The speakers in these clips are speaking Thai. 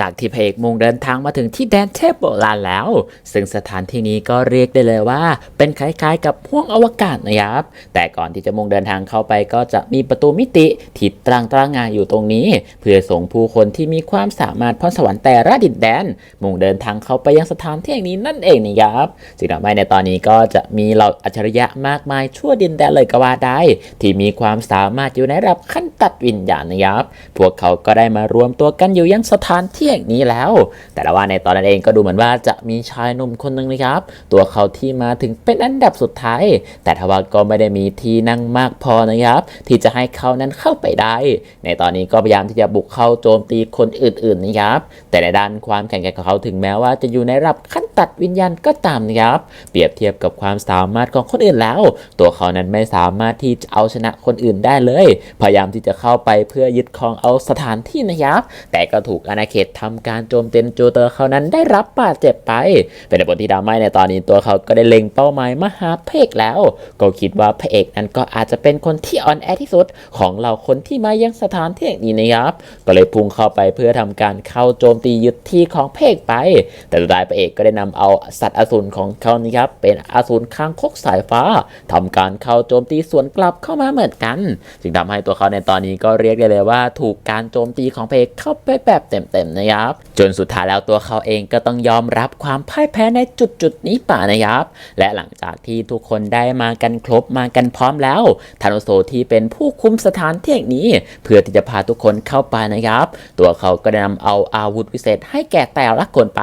จากที่พระเอกมุงเดินทางมาถึงที่แดนเทพโบราณแล้ว ซึ่งสถานที่นี้ก็เรียกได้เลยว่า เป็นคล้ายๆ กับห้วงอวกาศนะครับ แต่ก่อนที่จะมุงเดินทางเข้าไปก็จะมีประตูมิติที่ตรังตรางานอยู่ตรงนี้ เพื่อส่งผู้คนที่มีความสามารถพรสวรรค์แต่ละดินแดน มุ่งเดินทางเข้าไปยังสถานที่แห่งนี้นั่นเองนะครับสิ่งต่อไปในตอนนี้ก็จะมีเหล่าอัจฉริยะมากมายชั่วดินแดนเลยก็ว่าได้ ที่มีความสามารถอยู่ในระดับขั้นตัดวิญญาณนะครับ พวกเขาก็ได้มารวมตัวกันอยู่ยังสถานที่แห่งนี้แล้ว แต่ละว่าในตอนนั้นเองก็ดูเหมือนว่าจะมีชายหนุ่มคนหนึ่งนะครับ ตัวเขาที่มาถึงเป็นอันดับสุดท้าย แต่ทว่าก็ไม่ได้มีที่นั่งมากพอนะครับ ที่จะให้เขานั้นเข้าไปได้ ในตอนนี้ก็พยายามที่จะบุกเข้าโจมตีคนอื่นๆนะครับแต่ในด้านความแข็งแกร่งของเขาถึงแม้ว่าจะอยู่ในระดับขั้นตัดวิญญาณก็ตามนะครับเปรียบเทียบกับความสามารถของคนอื่นแล้ว ตัวเขานั้นไม่สามารถที่จะเอาชนะคนอื่นได้เลย พยายามที่จะเข้าไปเพื่อยึดครองเอาสถานที่นะครับแต่ก็ถูกอาณาเขตทำการโจมตีโจเตอร์เขานั้นได้รับบาดเจ็บไป เป็นผลที่ดาไม่ในตอนนี้ตัวเขาก็ได้เล็งเป้าหมายมาหาพระเอกแล้ว ก็คิดว่าพระเอกนั้นก็อาจจะเป็นคนที่อ่อนแอที่สุดของเหล่าคนที่มายังสถานที่แห่งนี้นะครับ ก็เลยพุ่งเข้าไปเพื่อทำการเข้าโจมตียึดที่ของพระเอกไป แต่สุดท้ายพระเอกก็ได้นำเอาสัตว์อสูรของเขานี่ครับเป็นอสูรข้างคกสายฟ้าทำการเข้าโจมตีสวนกลับเข้ามาเหมือนกัน จึงทำให้ตัวเขาในตอนนี้ก็เรียกได้เลยว่า ถูกการโจมตีของพระเอกเข้าไปแบบเต็มๆนะครับ จนสุดท้ายแล้วตัวเขาเองก็ต้องยอมรับความพ่ายแพ้ในจุดจุดนี้ป่านะครับ และหลังจากที่ทุกคนได้มากันครบมากันพร้อมแล้วทานุโซที่เป็นผู้คุมสถานที่แห่งนี้ เพื่อที่จะพาทุกคนเข้าไปนะครับ ตัวเขาก็ได้นำเอาอาวุธวิเศษให้แก่แต่ละคนไป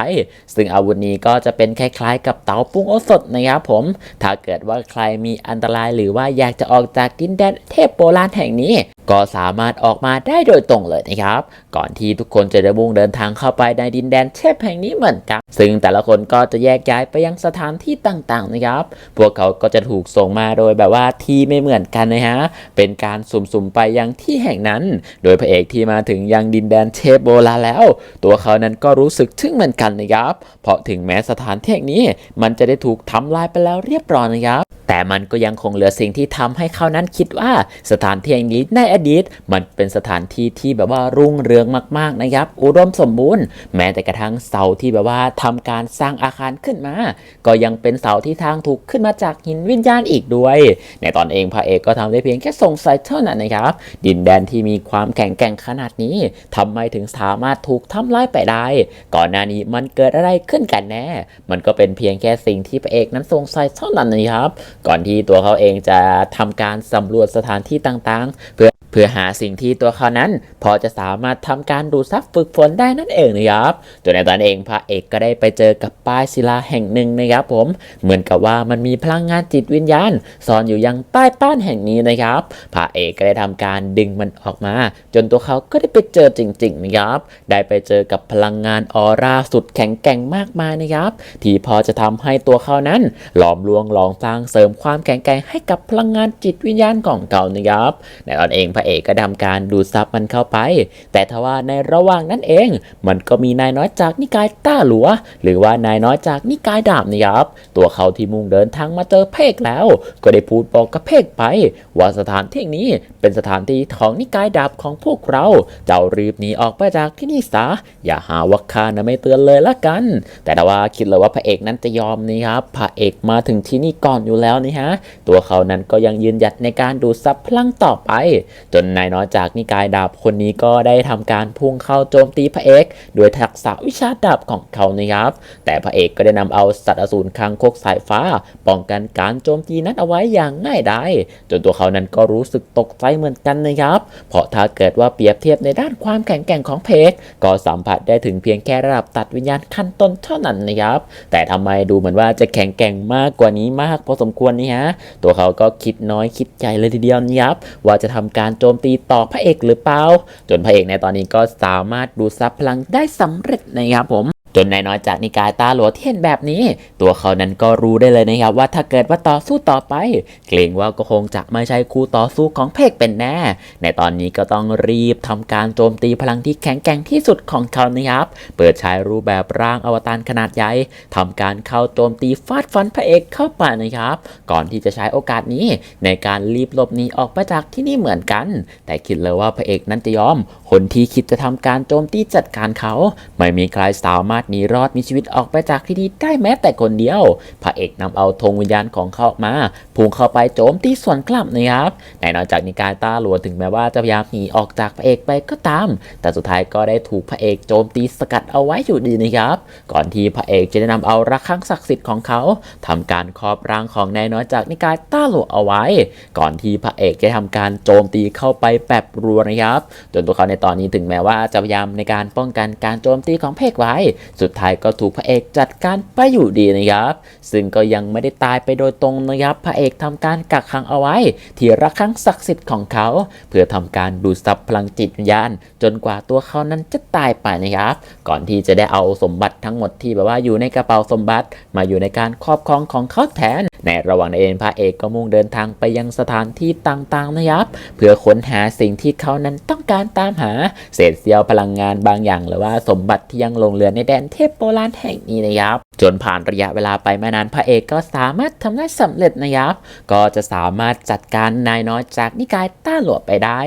ซึ่งอาวุธนี้ก็จะเป็นคล้ายๆ กับเตาปรุงโอสถนะครับผม ถ้าเกิดว่าใครมีอันตรายหรือว่าอยากจะออกจากดินแดนเทพโบราณแห่งนี้ ก็สามารถออกมาได้โดยตรงเลยนะครับ ก่อนที่ทุกคนจะได้มุ่งเดินทางเข้าไปในดินแดนเทพแห่งนี้เหมือนกัน ซึ่งแต่ละคนก็จะแยกย้ายไปยังสถานที่ต่างๆนะครับ พวกเขาก็จะถูกส่งมาโดยแบบว่าที่ไม่เหมือนกันนะฮะ เป็นการสุ่มๆไปยังที่แห่งนั้น โดยพระเอกที่มาถึงยังดินแดนเทพโบราณแล้ว ตัวเขานั้นก็รู้สึกทึ่งเหมือนกันนะครับ เพราะถึงแม้สถานที่แห่งนี้มันจะได้ถูกทำลายไปแล้วเรียบร้อยนะครับ แต่มันก็ยังคงเหลือสิ่งที่ทำให้เขานั้นคิดว่าสถานที่แห่งนี้ในอดีต มันเป็นสถานที่ที่แบบว่ารุ่งเรืองมากๆนะครับ อุดมสมบูรณ์ แม้แต่กระทั่งเสาที่แบบว่าทำการสร้างอาคารขึ้นมา ก็ยังเป็นเสาที่ทางถูกขึ้นมาจากหินวิญญาณอีกด้วย ในตอนเองพระเอกก็ทำได้เพียงแค่สงสัยเท่านั้นนะครับ ดินแดนที่มีความแข็งแกร่งขนาดนี้ทำไมถึงสามารถถูกทำลายไปได้ ก่อนหน้านี้มันเกิดอะไรขึ้นกันแน่ มันก็เป็นเพียงแค่สิ่งที่พระเอกนั้นสงสัยเท่านั้นนะครับก่อนที่ตัวเขาเองจะทำการสำรวจสถานที่ต่างๆ เพื่อ เพื่อหาสิ่งที่ตัวเขานั้น พอจะสามารถทำการดูดซับฝึกฝนได้นั่นเองนะครับจนในตอนเองพระเอกก็ได้ไปเจอกับป้ายศิลาแห่งหนึ่งนะครับผมเหมือนกับว่ามันมีพลังงานจิตวิญญาณซ่อนอยู่ยังใต้ป้านแห่งนี้นะครับพระเอกก็ได้ทำการดึงมันออกมา จนตัวเขาก็ได้ไปเจอจริงๆนะครับได้ไปเจอกับพลังงานออร่าสุดแข็งแกร่งมากมายนะครับ ที่พอจะทำให้ตัวเขานั้น หลอมลวงหลองสร้างเสริมความแข็งแกร่งให้กับพลังงานจิตวิญญาณของเขานะครับในตอนเองพระเอกก็ทำการดูดซับมันเข้าไป แต่ทว่าในระหว่างนั้นเอง มันก็มีนายน้อยจากนิกายต้าหลัว หรือว่านายน้อยจากนิกายดาบนะครับตัวเขาที่มุ่งเดินทางมาเจอเพกแล้ว ก็ได้พูดบอกกับเพกไป ว่าสถานที่นี้เป็นสถานที่ของนิกายดาบของพวกเรา เจ้ารีบหนีออกไปจากที่นี่ซะอย่าหาว่าข้านะไม่เตือนเลยละกัน แต่ถ้าว่าคิดเลยว่าพระเอกนั้นจะยอมนี่ครับพระเอกมาถึงที่นี่ก่อนอยู่แล้วนี่ฮะตัวเขานั้นก็ยังยืนหยัดในการดูดซับพลังต่อไปจนนายน้อยจากนิกายดาบคนนี้ก็ได้ทำการพุ่งเข้าโจมตีพระเอกโดยทักษะวิชาดาบของเขานะครับ แต่พระเอกก็ได้นำเอาสัตว์อสูรคางคกสายฟ้า ป้องกันการโจมตีนั้นเอาไว้อย่างง่ายดายจนตัวเขานั้นก็รู้สึกตกใจเหมือนกันนะครับ เพราะถ้าเกิดว่าเปรียบเทียบในด้านความแข็งแกร่งของเพกก็สัมผัสได้ถึงเพียงแค่ระดับตัดวิญญาณขั้นต้นเท่านั้นนะครับ แต่ทำไมดูเหมือนว่าจะแข็งแกร่งมากกว่านี้มากพอสมควรนี่ฮะตัวเขาก็คิดน้อยคิดใหญ่เลยทีเดียวนะครับว่าจะทำการโจมตีต่อพระเอกหรือเปล่า จนพระเอกในตอนนี้ก็สามารถดูดซับพลังได้สำเร็จนะครับผม จนนายน้อยจากนิกายตาหลวที่เห็นแบบนี้ ตัวเขานั้นก็รู้ได้เลยนะครับว่าถ้าเกิดว่าต่อสู้ต่อไป เกรงว่าก็คงจะไม่ใช่คู่ต่อสู้ของเพกเป็นแน่ ในตอนนี้ก็ต้องรีบทำการโจมตีพลังที่แข็งแกร่งที่สุดของเขานะครับเปิดใช้รูปแบบร่างอวตารขนาดใหญ่ทำการเข้าโจมตีฟาดฟันพระเอกเข้าไปนะครับก่อนที่จะใช้โอกาสนี้ในการรีบหลบหนีออกไปจากที่นี่เหมือนกัน แต่คิดเลยว่าพระเอกนั้นจะยอม คนที่คิดจะทำการโจมตีจัดการเขา ไม่มีใครสามารถหนีรอดมีชีวิตออกไปจากที่นี่ได้แม้แต่คนเดียว พระเอกนำเอาธงวิญญาณของเขามา พุ่งเข้าไปโจมตีส่วนกลับนะครับในนอกจากนิกายตาหลวงถึงแม้ว่าจะพยายามหนีออกจากพระเอกไปก็ตาม แต่สุดท้ายก็ได้ถูกพระเอกโจมตีสกัดเอาไว้อยู่ดีนะครับ ก่อนที่พระเอกจะได้นำเอาระฆังศักดิ์สิทธิ์ของเขาทำการครอบร่างของนายน้อยจากนิกายต้าหลวงเอาไว้ ก่อนที่พระเอกจะทำการโจมตีเข้าไปแบบรัวนะครับ จนตัวเขาในตอนนี้ถึงแม้ว่าจะพยายามในการป้องกันการโจมตีของเอกไว้สุดท้ายก็ถูกพระเอกจัดการไปอยู่ดีนะครับ ซึ่งก็ยังไม่ได้ตายไปโดยตรงนะครับพระเอกทำการกักขังเอาไว้ ที่ระฆังศักดิ์สิทธิ์ของเขา เพื่อทำการดูดซับพลังจิตวิญญาณ จนกว่าตัวเขานั้นจะตายไปนะครับ ก่อนที่จะได้เอาสมบัติทั้งหมดที่แบบว่าอยู่ในกระเป๋าสมบัติมาอยู่ในการครอบครองของเขาแทน ในระหว่างนั้นเองพระเอกก็มุ่งเดินทางไปยังสถานที่ต่างๆนะครับ เพื่อค้นหาสิ่งที่เขานั้นต้องการตามหาเศษเสี้ยวพลังงานบางอย่าง หรือว่าสมบัติที่ยังหลงเหลือในแดนเทพโบราณแห่งนี้นะครับจนผ่านระยะเวลาไปไม่นานพระเอกก็สามารถทำได้สำเร็จนะครับ ก็จะสามารถจัดการนายน้อยจากนิกายต้าหลวไปได้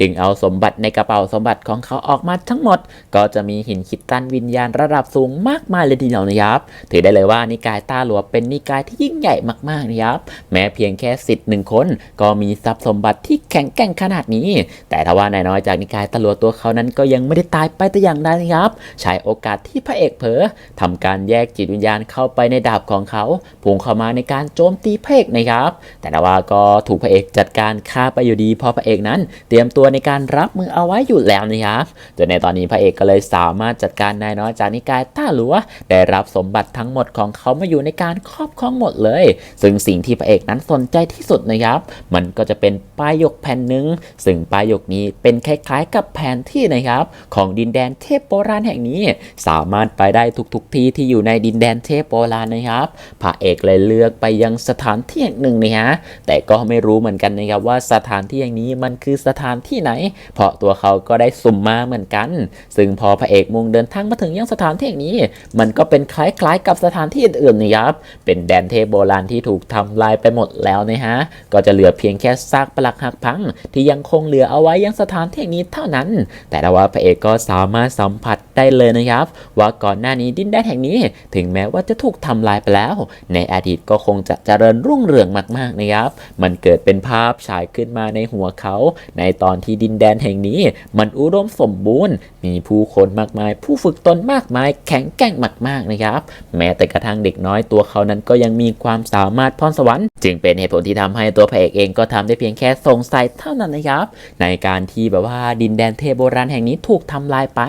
ดึงเอาสมบัติในกระเป๋าสมบัติของเขาออกมาทั้งหมด ก็จะมีหินคิดตันวิญญาณระดับสูงมากมายเลยทีเดียวนะครับ ถือได้เลยว่านิกายต้าหลวเป็นนิกายที่ยิ่งใหญ่มากๆนะครับ แม้เพียงแค่สิทธิ์หนึ่งคน ก็มีทรัพย์สมบัติที่แข็งแกร่งขนาดนี้ แต่ถ้าว่านายน้อยจากนิกายตาหลวตัวเขานั้นก็ยังไม่ได้ตายไปแต่อย่างใดนะครับใช้โอกาสที่พระเอกเผลอทำการแยกจิตวิญญาณเข้าไปในดาบของเขาพุ่งเข้ามาในการโจมตีพระเอกนะครับ แต่นว่าก็ถูกพระเอกจัดการฆ่าไปอยู่ดีเพราะพระเอกนั้น เตรียมตัวในการรับมือเอาไว้อยู่แล้วนะครับจนในตอนนี้พระเอกก็เลยสามารถจัดการนายน้อยจากนิกายต้าหลัวได้รับสมบัติทั้งหมดของเขามาอยู่ในการครอบครองหมดเลย ซึ่งสิ่งที่พระเอกนั้นสนใจที่สุดนะครับ มันก็จะเป็นป้ายยกแผ่นหนึ่งซึ่งป้ายยกนี้เป็นคล้ายๆ กับแผนที่นะครับ ของดินแดนเทพโบราณแห่งนี้ สามารถไปได้ทุกๆที่ที่อยู่ในดินแดนเทพโบราณนะครับพระเอกเลยเลือกไปยังสถานที่แห่งหนึ่งนะฮะแต่ก็ไม่รู้เหมือนกันนะครับว่าสถานที่แห่งนี้มันคือสถานที่ไหน เพราะตัวเขาก็ได้สุ่มมาเหมือนกัน ซึ่งพอพระเอกมุ่งเดินทางมาถึงยังสถานที่แห่งนี้ มันก็เป็นคล้ายๆ กับสถานที่อื่นๆนะครับเป็นแดนเทพโบราณที่ถูกทำลายไปหมดแล้วนะฮะก็จะเหลือเพียงแค่ซากปลักหักพัง ที่ยังคงเหลือเอาไว้ยังสถานที่แห่งนี้เท่านั้น แต่ว่าพระเอกก็สามารถสัมผัสได้เลยนะครับ ว่าก่อนหน้านี้ดินแดนแห่งนี้ถึงแม้ว่าจะถูกทำลายไปแล้ว ในอดีตก็คงจะเจริญรุ่งเรืองมากๆนะครับ มันเกิดเป็นภาพฉายขึ้นมาในหัวเขา ในตอนที่ดินแดนแห่งนี้ มันอุดมสมบูรณ์มีผู้คนมากมาย ผู้ฝึกตนมากมาย แข็งแกร่งมากๆนะครับ แม้แต่กระทั่งเด็กน้อยตัวเขานั้นก็ยังมีความสามารถพรสวรรค์ จึงเป็นเหตุผลที่ทำให้ตัวพระเอกเองก็ทำได้เพียงแค่สงสัยเท่านั้นนะครับ ในการที่แบบว่าดินแดนเทพโบราณแห่งนี้ถูกทำลายไป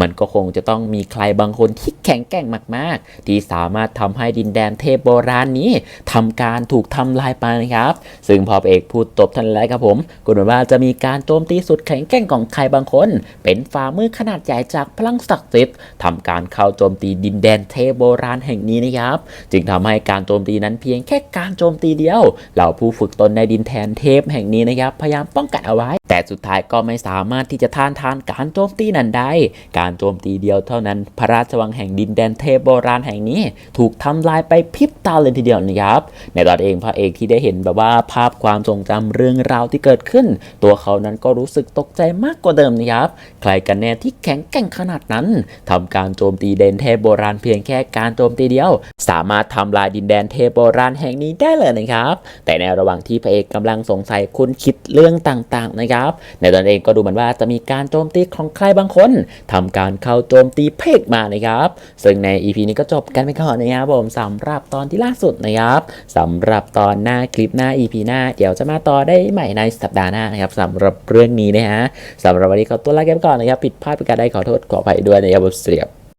มันก็คงจะต้องมีใครบางคนที่แข็งแกร่งมาก ๆ ที่สามารถทำให้ดินแดนเทพโบราณนี้ทำการถูกทำลายไปนะครับ ซึ่งพอพระเอกพูดตบทันแล้วครับผมก็เหมือนว่าจะมีการโจมตีสุดแข็งแกร่งของใครบางคน เป็นฝ่ามือขนาดใหญ่จากพลังศักดิ์สิทธิ์ทำการเข้าโจมตีดินแดนเทโบราณแห่งนี้นะครับ จึงทำให้การโจมตีนั้นเพียงแค่การโจมตีเดียวเหล่าผู้ฝึกตนในดินแดนเทพแห่งนี้นะครับ พยายามป้องกันเอาไว้ แต่สุดท้ายก็ไม่สามารถที่จะท่านทานการโจมตีนั้นได้ การโจมตีเดียวเท่านั้น พระราชวังแห่งดินแดนเทพโบราณแห่งนี้ ถูกทำลายไปพริบตาเลยทีเดียวนะครับ ในตอนเองพระเอกที่ได้เห็นแบบว่าภาพความทรงจำเรื่องราวที่เกิดขึ้น ตัวเขานั้นก็รู้สึกตกใจมากกว่าเดิมนะครับ ใครกันแน่ที่แข็งแกร่งขนาดนั้นทำการโจมตีเดนเทพโบราณเพียงแค่การโจมตีเดียว สามารถทำลายดินแดนเทพโบราณแห่งนี้ได้เลยนะครับ แต่ในระหว่างที่พระเอกกำลังสงสัยคุณคิดเรื่องต่างๆนะครับในตอนเองก็ดูเหมือนว่าจะมีการโจมตีของใครบางคนทำการเข้าโจมตีเพกมานะครับ ซึ่งใน EP นี้ก็จบกันไปก่อนนะครับผมสำหรับตอนที่ล่าสุดนะครับสำหรับตอนหน้าคลิปหน้า EP หน้า เดี๋ยวจะมาต่อได้ใหม่ในสัปดาห์หน้านะครับสำหรับเรื่องนี้นะฮะสำหรับวันนี้ขอตัวลาไปก่อนนะครับผิดพลาดประการใดขอโทษขออภัยด้วยนะครับผมเสียบ